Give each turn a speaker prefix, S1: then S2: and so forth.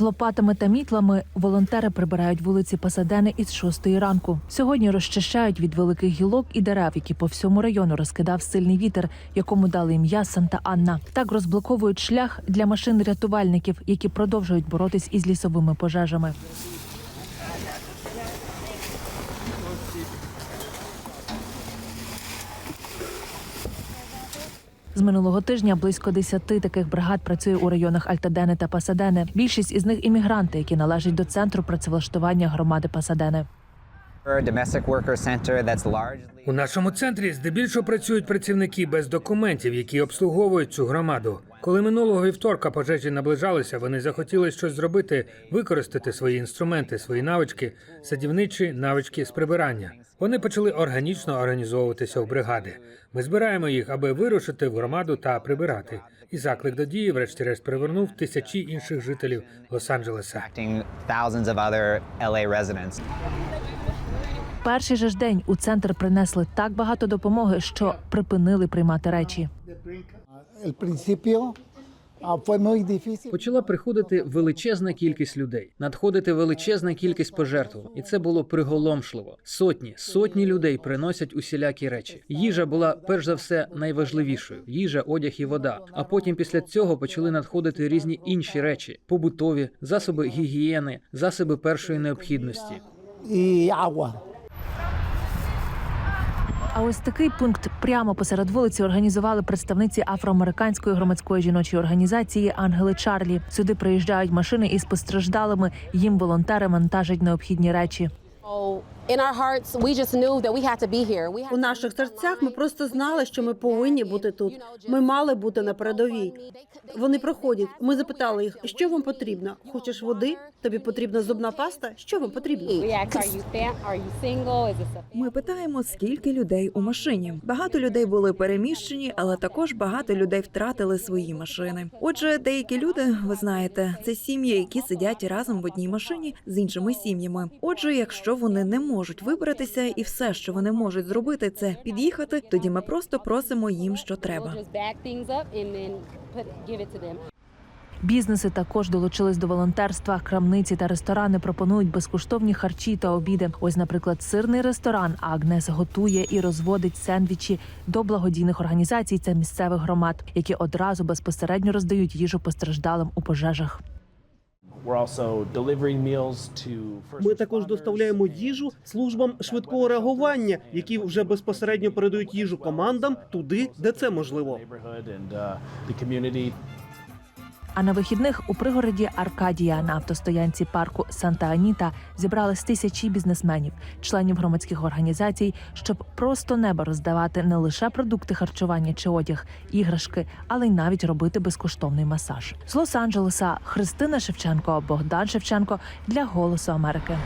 S1: З лопатами та мітлами волонтери прибирають вулиці Пасадени із 6 ранку. Сьогодні розчищають від великих гілок і дерев, які по всьому району розкидав сильний вітер, якому дали ім'я Санта Анна. Так розблоковують шлях для машин рятувальників, які продовжують боротись із лісовими пожежами. З минулого тижня близько 10 таких бригад працює у районах Альтадени та Пасадени. Більшість із них іммігранти, які належать до центру працевлаштування громади Пасадени.
S2: У нашому центрі здебільшого працюють працівники без документів, які обслуговують цю громаду. Коли минулого вівторка пожежі наближалися, вони захотіли щось зробити, використати свої інструменти, свої навички, садівничі навички з прибирання. Вони почали органічно організовуватися в бригади. Ми збираємо їх, аби вирушити в громаду та прибирати. І заклик до дії, врешті-решт, привернув тисячі інших жителів Лос-Анджелеса.
S1: Перший же ж день у центр принесли так багато допомоги, що припинили приймати речі.
S3: Ah.
S4: Почала приходити величезна кількість людей, надходити величезна кількість пожертв, і це було приголомшливо. Сотні, сотні людей приносять усілякі речі. Їжа була перш за все найважливішою: їжа, одяг і вода. А потім після цього почали надходити різні інші речі: побутові, засоби гігієни, засоби першої необхідності.
S3: y agua.
S1: А ось такий пункт прямо посеред вулиці організували представниці афроамериканської громадської жіночої організації Ангели Чарлі. Сюди приїжджають машини із постраждалими. Їм волонтери вантажать необхідні речі.
S5: So in our hearts, we just knew that we had to be here. We had
S6: У наших серцях ми просто знали, що ми повинні бути тут. Ми мали бути на передовій. Вони проходять. Ми запитали їх, що вам потрібно? Хочеш води? Тобі потрібна зубна паста? Що вам потрібно?
S5: We asked, are you fam- are you single? Is this a
S7: Ми питаємо, скільки людей у машині. Багато людей були переміщені, але також багато людей втратили свої машини. Отже, деякі люди, ви знаєте, це сім'ї, які сидять разом в одній машині з іншими сім'ями. Отже, якщо вони не можуть вибратися, і все, що вони можуть зробити, це під'їхати, тоді ми просто просимо їм, що треба.
S1: Бізнеси також долучились до волонтерства. Крамниці та ресторани пропонують безкоштовні харчі та обіди. Ось, наприклад, сирний ресторан Агнес готує і розводить сендвічі до благодійних організацій та місцевих громад, які одразу безпосередньо роздають їжу постраждалим у пожежах.
S8: Ми також доставляємо їжу службам швидкого реагування, які вже безпосередньо передають їжу командам туди, де це можливо.
S1: А на вихідних у пригороді Аркадія на автостоянці парку Санта Аніта зібрались тисячі бізнесменів, членів громадських організацій, щоб просто неба роздавати не лише продукти харчування чи одяг, іграшки, але й навіть робити безкоштовний масаж. З Лос-Анджелеса Христина Шевченко, Богдан Шевченко для Голосу Америки.